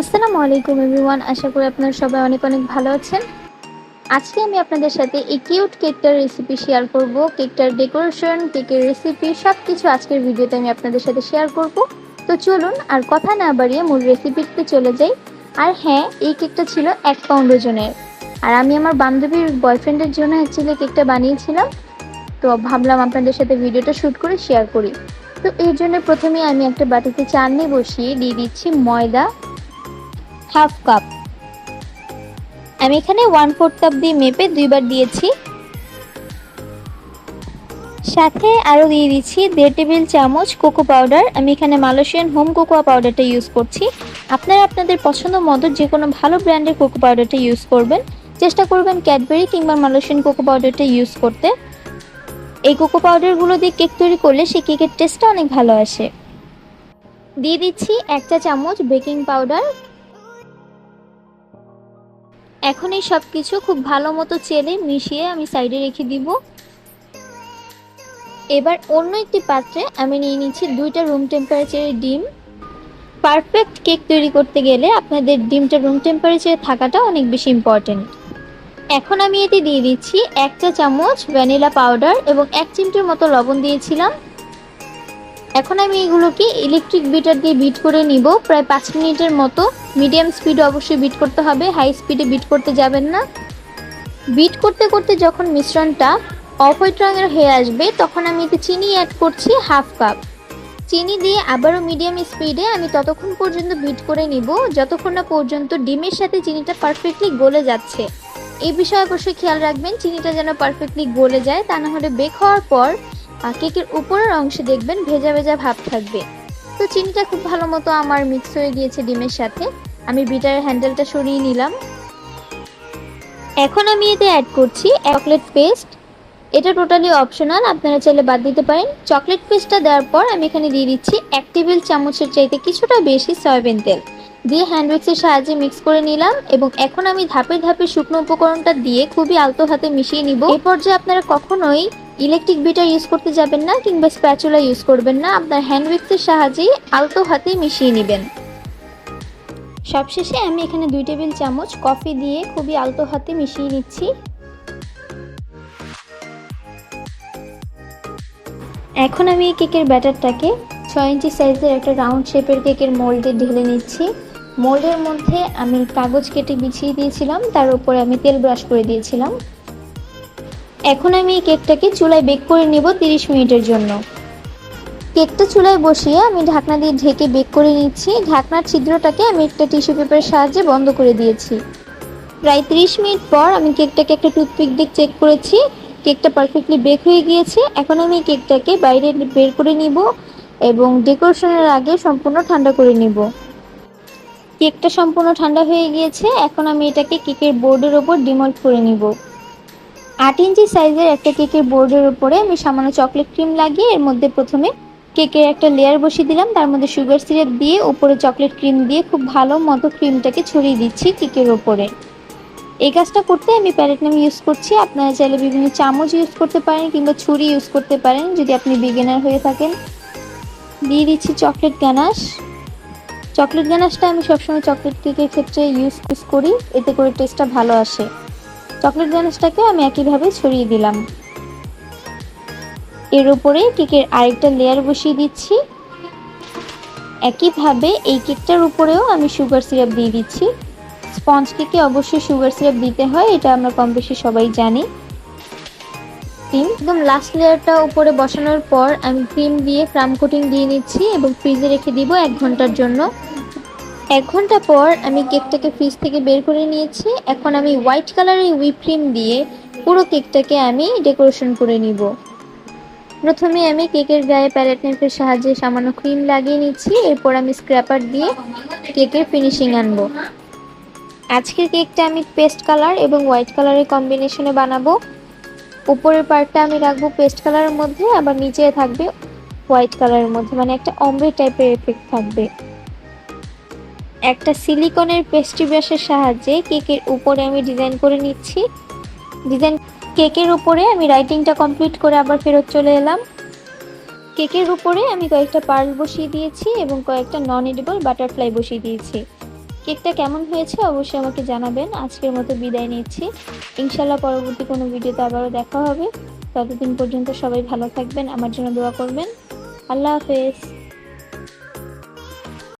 আসসালামু আলাইকুম এভরিওয়ান, আশা করি আপনারা সবাই অনেক অনেক ভালো আছেন। আজকে আমি আপনাদের সাথে এই কিউট কেকটার রেসিপি শেয়ার করব। কেকটার ডেকোরেশন কেকের রেসিপি সব কিছু আজকের ভিডিওতে আমি আপনাদের সাথে শেয়ার করব। তো চলুন আর কথা না বাড়িয়ে মূল রেসিপিতে চলে যাই। আর হ্যাঁ এই কেকটা ছিল এক পাউন্ড ওজনের। আর আমি আমার বান্ধবীর বয়ফ্রেন্ডের জন্য অ্যাকচুয়ালি কেকটা বানিয়েছিলাম। তো ভাবলাম আপনাদের সাথে ভিডিওটা শ্যুট করে শেয়ার করি। তো এর জন্য প্রথমে আমি একটা বাটিতে চাটনি বসিয়ে দিয়ে দিচ্ছি ময়দা হাফ কাপ। আমি এখানে ওয়ান ফোর্থ কাপ দিয়ে মেপে দুইবার দিয়েছি। সাথে আরও দিয়ে দিচ্ছি দেড় টেবিল চামচ কোকো পাউডার। আমি এখানে মালয়েশিয়ান হোম কোকোয়া পাউডারটা ইউজ করছি। আপনারা আপনাদের পছন্দ মতো যে কোনো ভালো ব্র্যান্ডের কোকো পাউডারটা ইউজ করবেন। চেষ্টা করবেন ক্যাডবেরি কিংবা মালয়েশিয়ান কোকো পাউডারটা ইউজ করতে। এই কোকো পাউডারগুলো দিয়ে কেক তৈরি করলে সেই কেকের টেস্টটা অনেক ভালো আসে। দিয়ে দিচ্ছি এক চা চামচ বেকিং পাউডার এখন এই সব কিছু খুব ভালো মতো চেলে মিশিয়ে আমি সাইডে রেখে দিব। এবার অন্য একটি পাত্রে আমি নিয়ে নিচ্ছি দুইটা রুম টেম্পারেচারের ডিম। পারফেক্ট কেক তৈরি করতে গেলে আপনাদের ডিমটা রুম টেম্পারেচারে থাকাটা অনেক বেশি ইম্পর্টেন্ট এখন আমি এতে দিয়ে দিচ্ছি এক চা চামচ ভ্যানিলা পাউডার এবং এক চিমটির মতো লবণ দিয়েছিলাম। এখন আমি এগুলোকে ইলেকট্রিক বিটার দিয়ে বিট করে নিব, প্রায় পাঁচ মিনিটের মতো। মিডিয়াম স্পিডে অবশ্যই বিট করতে হবে হাই স্পিডে বিট করতে যাবেন না। বিট করতে করতে যখন মিশ্রণটা অফ হোয়াইট রঙের হয়ে আসবে, তখন আমি এতে চিনি অ্যাড করছি হাফ কাপ চিনি দিয়ে আবারও মিডিয়াম স্পিডে আমি ততক্ষণ পর্যন্ত বিট করে নিব, যতক্ষণ না পর্যন্ত ডিমের সাথে চিনিটা পারফেক্টলি গলে যাচ্ছে। এই বিষয়ে অবশ্যই খেয়াল রাখবেন, চিনিটা যেন পারফেক্টলি গলে যায়, তা না হলে বেক হওয়ার পর কেকের উপরের অংশে দেখবেন ভেজা ভেজা ভাব থাকবে। তো চিনিটা খুব ভালো মতো আমার মিক্স হয়ে গিয়েছে ডিমের সাথে। আমি বিটারের হ্যান্ডেলটা সরিয়ে নিলাম। এখন আমি এতে অ্যাড করছি চকলেট পেস্ট এটা টোটালি অপশনাল আপনারা চাইলে বাদ দিতে পারেন। চকলেট পেস্টটা দেওয়ার পর আমি এখানে দিয়ে দিচ্ছি এক টেবিল চামচের চাইতে কিছুটা বেশি সয়াবিন তেল। দিয়ে হ্যান্ড উইক্সের সাহায্যে মিক্স করে নিলাম এবং এখন আমি ধাপে ধাপে শুকনো উপকরণটা দিয়ে খুবই আলতো হাতে মিশিয়ে নিব। এই পর্যায়ে আপনারা কখনোই ইলেকট্রিক বিটার ইউজ করতে যাবেন না কিংবা স্প্যাচুলা ইউজ করবেন না। আপনার হ্যান্ড উইক্সের সাহায্যেই আলতো হাতে মিশিয়ে নেবেন। সবশেষে আমি এখানে দুই টেবিল চামচ কফি দিয়ে খুবই আলতো হাতে মিশিয়ে নিচ্ছি। এখন আমি এই কেকের ব্যাটারটাকে ছয় ইঞ্চি সাইজের একটা রাউন্ড শেপের কেকের মোল্ডে ঢেলে নিচ্ছি। মোল্ডের মধ্যে আমি কাগজ কেটে বিছিয়ে দিয়েছিলাম, তার উপরে আমি তেল ব্রাশ করে দিয়েছিলাম। এখন আমি এই কেকটাকে চুলায় বেক করে নেব তিরিশ মিনিটের জন্য। কেকটা চুলায় বসিয়ে আমি ঢাকনা দিয়ে ঢেকে বেক করে নিচ্ছি। ঢাকনার ছিদ্রটাকে আমি একটা টিস্যু পেপারের সাহায্যে বন্ধ করে দিয়েছি। প্রায় তিরিশ মিনিট পর আমি কেকটাকে একটা টুথপিক দিয়ে চেক করেছি। কেকটা পারফেক্টলি বেক হয়ে গিয়েছে। এখন আমি কেকটাকে বাইরে বের করে নিব এবং ডেকোরেশনের আগে সম্পূর্ণ ঠান্ডা করে নিব। কেকটা সম্পূর্ণ ঠান্ডা হয়ে গিয়েছে। এখন আমি এটাকে কেকের বোর্ডের ওপর ডিমল্ট করে নিব। আট ইঞ্চি সাইজের একটা কেকের বোর্ডের উপরে আমি সামান্য চকলেট ক্রিম লাগিয়ে এর মধ্যে প্রথমে কেকের একটা লেয়ার বসিয়ে দিলাম। তার মধ্যে সুগার সিরাপ দিয়ে উপরে চকলেট ক্রিম দিয়ে খুব ভালো মতো ক্রিমটাকে ছড়িয়ে দিচ্ছি কেকের ওপরে এই কাজটা করতে আমি প্যারেট নাম ইউজ করছি। আপনারা চাইলে বিভিন্ন চামচ ইউজ করতে পারেন কিংবা ছুরি ইউজ করতে পারেন যদি আপনি বিগিনার হয়ে থাকেন। দিয়ে দিচ্ছি চকলেট গ্যানাশ চকলেট গ্যানাশটা আমি সবসময় চকলেট কেকের ক্ষেত্রে ইউজ ইউজ করি। এতে করে টেস্টটা ভালো আসে। চকলেট গ্যানাশটাকে আমি একইভাবে ছড়িয়ে দিলাম। এর উপরে কেকের আরেকটা লেয়ার বসিয়ে দিচ্ছি। একইভাবে এই কেকটার উপরেও আমি সুগার সিরাপ দিয়ে দিচ্ছি। স্পঞ্জ কেকে অবশ্যই সুগার সিরাপ দিতে হয়, এটা আমরা কম বেশি সবাই জানি। ক্রিম একদম লাস্ট লেয়ারটা উপরে বসানোর পর আমি ক্রিম দিয়ে ক্রাম কোটিং দিয়ে নিচ্ছি এবং ফ্রিজে রেখে দিব এক ঘণ্টার জন্য। এক ঘণ্টা পর আমি কেকটাকে ফ্রিজ থেকে বের করে নিয়েছি। এখন আমি হোয়াইট কালারের হুইপ ক্রিম দিয়ে পুরো কেকটাকে আমি ডেকোরেশন করে নিব। প্রথমে আমি কেকের গায়ে প্যালেট নাইফের সাহায্যে সামান্য ক্রিম লাগিয়ে নিচ্ছি, এরপর আমি স্ক্র্যাপার দিয়ে কেকের ফিনিশিং আনব। আজকের কেকটা আমি পেস্ট কালার এবং হোয়াইট কালারের কম্বিনেশনে বানাবো। উপরের পার্টটা আমি রাখব পেস্ট কালারের মধ্যে, আবার নিচে থাকবে হোয়াইট কালারের মধ্যে মানে একটা অম্bre টাইপের এফেক্ট থাকবে। একটা সিলিকনের পেস্ট্রি ব্রাশের সাহায্যে কেকের উপরে আমি ডিজাইন করে নিচ্ছি। ডিজাইন কেকের উপরে আমি রাইটিংটা কমপ্লিট করে আবার ফেরত চলে এলাম। কেকের উপরে আমি কয়েকটা পার্ল বসিয়ে দিয়েছি এবং কয়েকটা নন এডিবল বাটারফ্লাই বসিয়ে দিয়েছি। কেকটা কেমন হয়েছে অবশ্যই আমাকে জানাবেন। আজকের মতো বিদায় নিচ্ছি। ইনশাল্লাহ পরবর্তী কোনো ভিডিওতে আবারও দেখা হবে। ততদিন পর্যন্ত সবাই ভালো থাকবেন, আমার জন্য দোয়া করবেন। আল্লাহ হাফেজ।